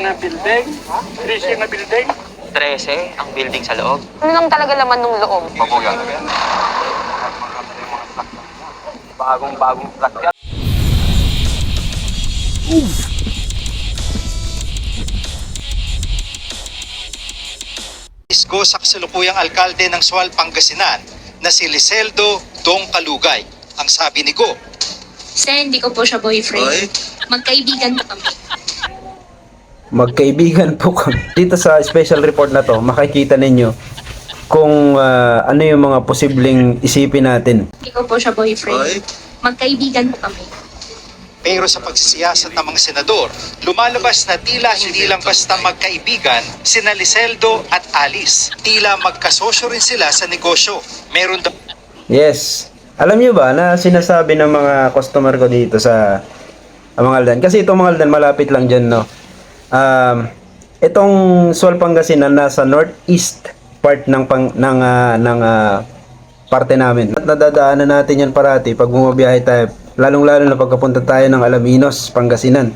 na building? 13 na building? 13 ang building sa loob. Ano lang talaga laman ng loob? Bagong-bagong truck yan. Isko sa kasalukuyang alkalde ng Sual, Pangasinan na si Liseldo Dong Kalugay. Ang sabi ni Go, Sen, hindi ko po siya boyfriend. Magkaibigan po kami. Magkaibigan po kami. Dito sa special report na to, makikita ninyo kung ah, ano yung mga posibleng isipin natin. Hindi ko po siya boyfriend. Magkaibigan po kami. pero sa pagsisiyasat ng mga senador, lumalabas na tila hindi lang basta magkaibigan sina Liseldo at Alice. Tila magkasosyo rin sila sa negosyo. Meron daw Yes. Alam niyo ba na sinasabi ng mga customer ko dito sa uh, mga Aldan? Kasi itong mga Aldan malapit lang dyan, no? Um, itong Sual Pangasinan nasa northeast part ng pang, ng ah, ng ah, parte namin. At nadadaanan natin yan parati pag bumabiyahe tayo. Lalong-lalo na pagkapunta tayo ng Alaminos, Pangasinan.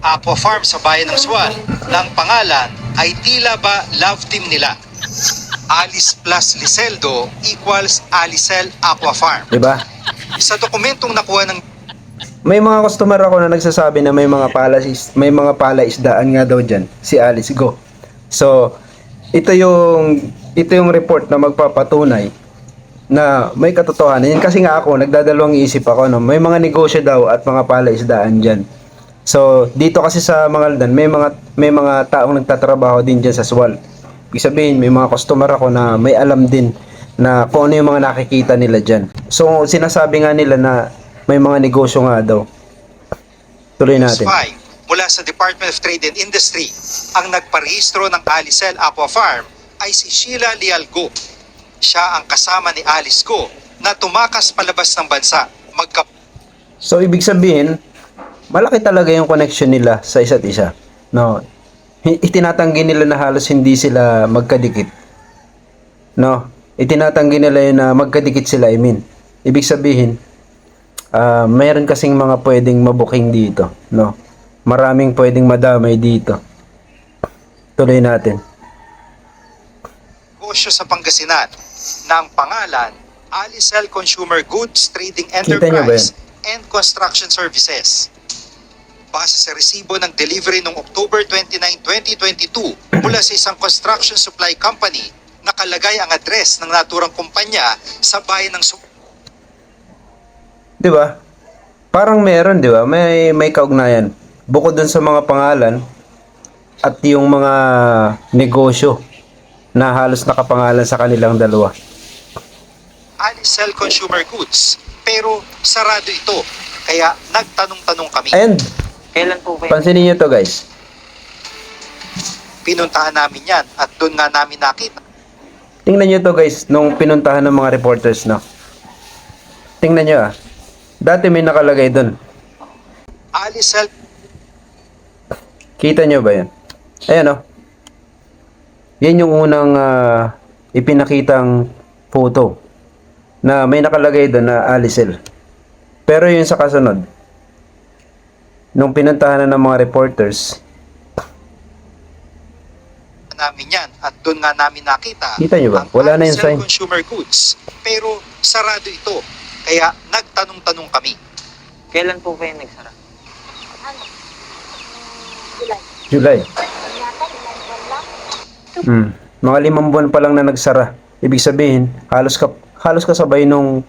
Aqua Farm sa bayan ng Sual ng pangalan ay tila ba love team nila. Alice plus Liseldo equals Alicel Aqua Farm. 'Di ba? Sa dokumentong nakuha ng May mga customer ako na nagsasabi na may mga palas may mga palaisdaan nga daw diyan si Alice Go. So, ito yung ito yung report na magpapatunay na may katotohanan. Yan kasi nga ako nagdadalawang isip ako no. May mga negosyo daw at mga palaisdaan diyan. So, dito kasi sa Mangaldan may mga may mga taong nagtatrabaho din diyan sa Swal. Ibig sabihin, may mga customer ako na may alam din na kung ano yung mga nakikita nila diyan. So, sinasabi nga nila na may mga negosyo nga daw. Tuloy natin. 5 mula sa Department of Trade and Industry. Ang nagparehistro ng Alicel Aqua Farm ay si Sheila Lialgo. Siya ang kasama ni Alice Go na tumakas palabas ng bansa. Magka So, ibig sabihin, malaki talaga yung connection nila sa isa't isa. No? Itinatanggi nila na halos hindi sila magkadikit. No? Itinatanggi nila yun na magkadikit sila, I mean. Ibig sabihin, ah mayroon kasing mga pwedeng mabuking dito. No? Maraming pwedeng madamay dito. Tuloy natin. negosyo sa Pangasinan na ang pangalan Alicel Consumer Goods Trading Enterprise and Construction Services. Base sa resibo ng delivery noong October 29, 2022 mula sa isang construction supply company, nakalagay ang address ng naturang kumpanya sa bayan ng 'Di ba? Parang meron, 'di ba? May may kaugnayan. Bukod dun sa mga pangalan at yung mga negosyo na halos nakapangalan sa kanilang dalawa. Alicel Consumer Goods. Pero sarado ito, kaya nagtanong-tanong kami. And Kailan po ba yun? pansinin niyo to, guys. Pinuntahan namin yan at doon nga namin nakita Tingnan niyo to, guys, nung pinuntahan ng mga reporters, no. Tingnan niyo ah. Dati may nakalagay doon. Alicel Kita niyo ba 'yan? Ayan oh. Yan yung unang ah, ipinakitang photo na may nakalagay doon na Alicel. Pero yun sa kasunod, nung pinuntahan na ng mga reporters, namin yan at doon nga namin nakita Kita niyo ba? Wala na yung sign. consumer goods pero sarado ito kaya nagtanong-tanong kami Kailan po yun nagsara? July. Hmm. Mga limang buwan pa lang na nagsara. Ibig sabihin, halos ka halos kasabay nung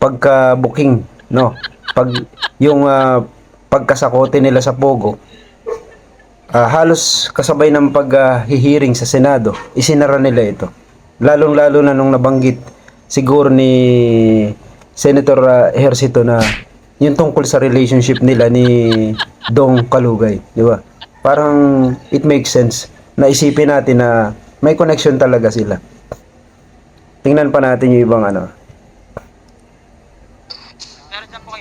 pagka-booking, no? Pag yung ah, pagkasakote nila sa Pogo, ah, halos kasabay ng paghihiring sa Senado, isinara nila ito. Lalong-lalo na nung nabanggit siguro ni Senator ah, Ejercito na yung tungkol sa relationship nila ni Dong Kalugay, di ba? Parang it makes sense na isipin natin na may connection talaga sila. Tingnan pa natin yung ibang ano.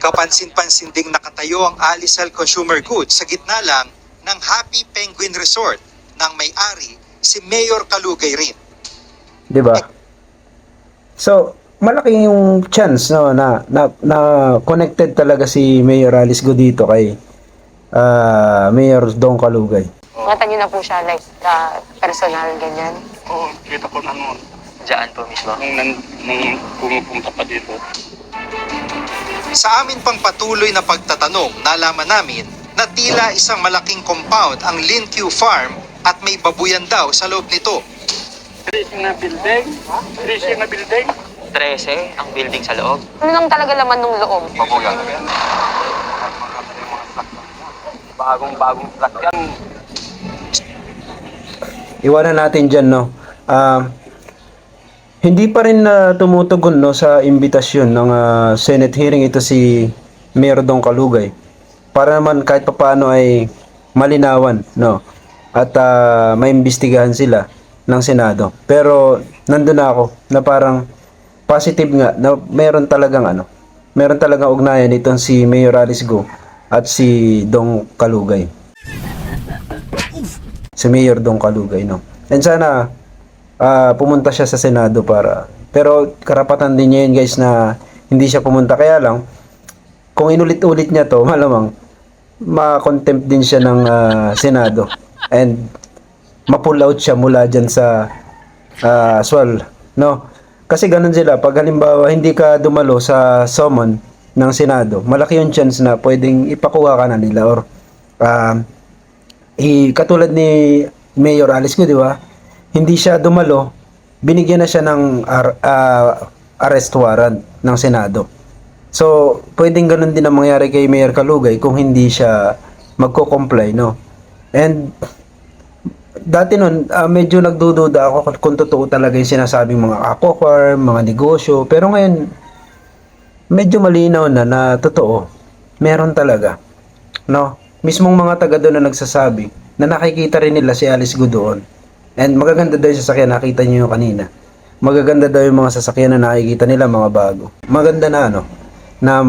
kapansin-pansin ding nakatayo ang Alicel consumer goods sa gitna lang ng Happy Penguin Resort ng may-ari si Mayor Kalugay rin 'di ba? So, malaki yung chance no na na, na connected talaga si Mayor Alice Go dito kay ah, Mayor Dong Kalugay. Nakita niyo na po siya, like, uh, personal, ganyan. Oo, kita ko na noon. Diyan po mismo. Nung, nan, nung pumupunta pa dito. Sa amin pang patuloy na pagtatanong, nalaman namin na tila isang malaking compound ang Lin Q Farm at may babuyan daw sa loob nito. Tracing na building. Tracing na building. 13 ang building sa loob. Ano lang talaga laman ng loob? Bagong-bagong flat yan. Iwanan natin dyan, no? Um, hindi pa rin na tumutugon no sa imbitasyon ng ah, Senate hearing ito si Mayor Dong Kalugay para naman kahit papaano ay malinawan no at ah, maimbestigahan sila ng Senado pero nandun na ako na parang positive nga na meron talagang ano meron talagang ugnayan itong si Mayor Alice Go at si Dong Kalugay. Si Mayor Dong Kalugay no? And sana ah, pumunta siya sa Senado para pero karapatan din niya yun guys na hindi siya pumunta. Kaya lang kung inulit-ulit niya to malamang ma-contempt din siya ng ah, Senado. And ma-pull out siya mula dyan sa ah, SWAL no kasi ganun sila pag halimbawa hindi ka dumalo sa summon ng Senado malaki yung chance na pwedeng ipakuha ka na nila or ah, i katulad ni Mayor Alice ko, di ba? Hindi siya dumalo, binigyan na siya ng ar- ah, arrest warrant ng Senado. So, pwedeng ganun din ang mangyari kay Mayor Kalugay kung hindi siya magko-comply, no? And dati nun, ah, medyo nagdududa ako kung- totoo talaga yung sinasabing mga aqua farm, mga negosyo. Pero ngayon, medyo malinaw na na totoo. Meron talaga. No? Mismong mga taga doon na nagsasabi na nakikita rin nila si Alice Go doon. And magaganda daw yung sasakyan, nakita niyo yung kanina. Magaganda daw yung mga sasakyan na nakikita nila, mga bago. Maganda na ano, na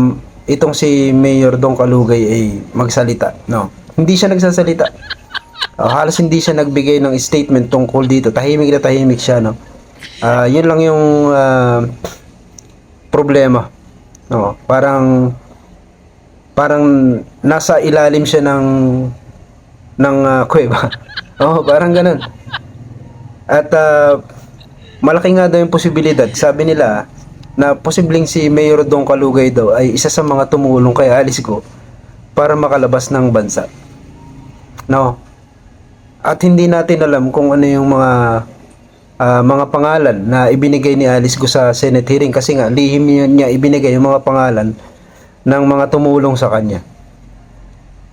itong si Mayor Dong Kalugay ay magsalita. No? Hindi siya nagsasalita. Oh, halos hindi siya nagbigay ng statement tungkol dito. Tahimik na tahimik siya, no? Ah, yun lang yung ah, problema. No, parang parang nasa ilalim siya ng ng ah, kuweba. oh, parang ganun. At ah, malaki nga daw yung posibilidad. Sabi nila na posibleng si Mayor Dong Kalugay daw ay isa sa mga tumulong kay Alice Go para makalabas ng bansa. No. At hindi natin alam kung ano yung mga ah, mga pangalan na ibinigay ni Alice Go sa Senate hearing kasi nga lihim niya- ibinigay yung mga pangalan ng mga tumulong sa kanya.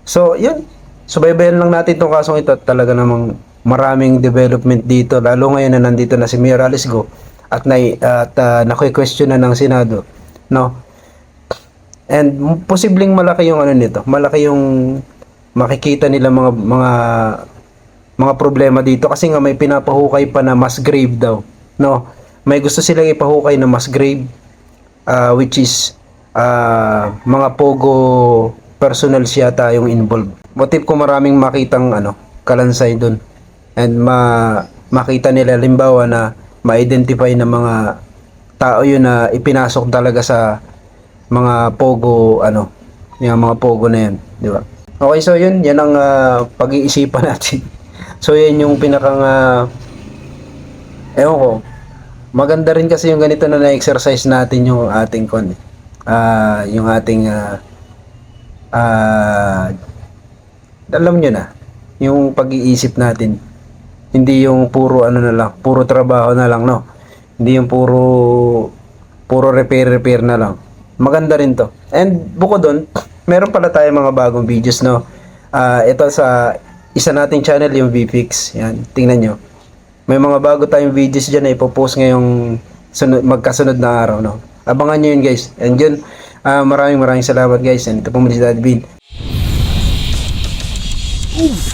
So, yun. Subaybayan lang natin itong kasong ito at talaga namang maraming development dito lalo ngayon na nandito na si Mayor Alice Go at na at uh, question na ng Senado, no? And posibleng malaki yung ano nito, malaki yung makikita nila mga mga mga problema dito kasi nga may pinapahukay pa na mass grave daw, no? May gusto silang ipahukay na mass grave ah, which is ah, mga pogo personal yata yung involved. Motive ko maraming makitang ano, kalansay doon. And ma makita nila limbawa na ma-identify na mga tao yun na ipinasok talaga sa mga pogo ano, yung mga pogo na yan, di ba? Okay, so yun, yan ang ah, pag-iisipan natin. So yan yung pinakang ah, ewan ko, maganda rin kasi yung ganito na na-exercise natin yung ating kon. Ah, yung ating ah ah, alam nyo na yung pag-iisip natin. Hindi yung puro ano na lang puro trabaho na lang no? Hindi yung puro puro repair repair na lang. Maganda rin to. And bukod doon meron pala tayo mga bagong videos no? Ah, ito sa isa nating channel yung VFix. Yan tingnan nyo. May mga bago tayong videos dyan na ipopost ngayong sunod, magkasunod na araw no? Abangan nyo yun guys. And yun ah, maraming maraming salamat guys. And ito po muli si Daddy Bean. Oof.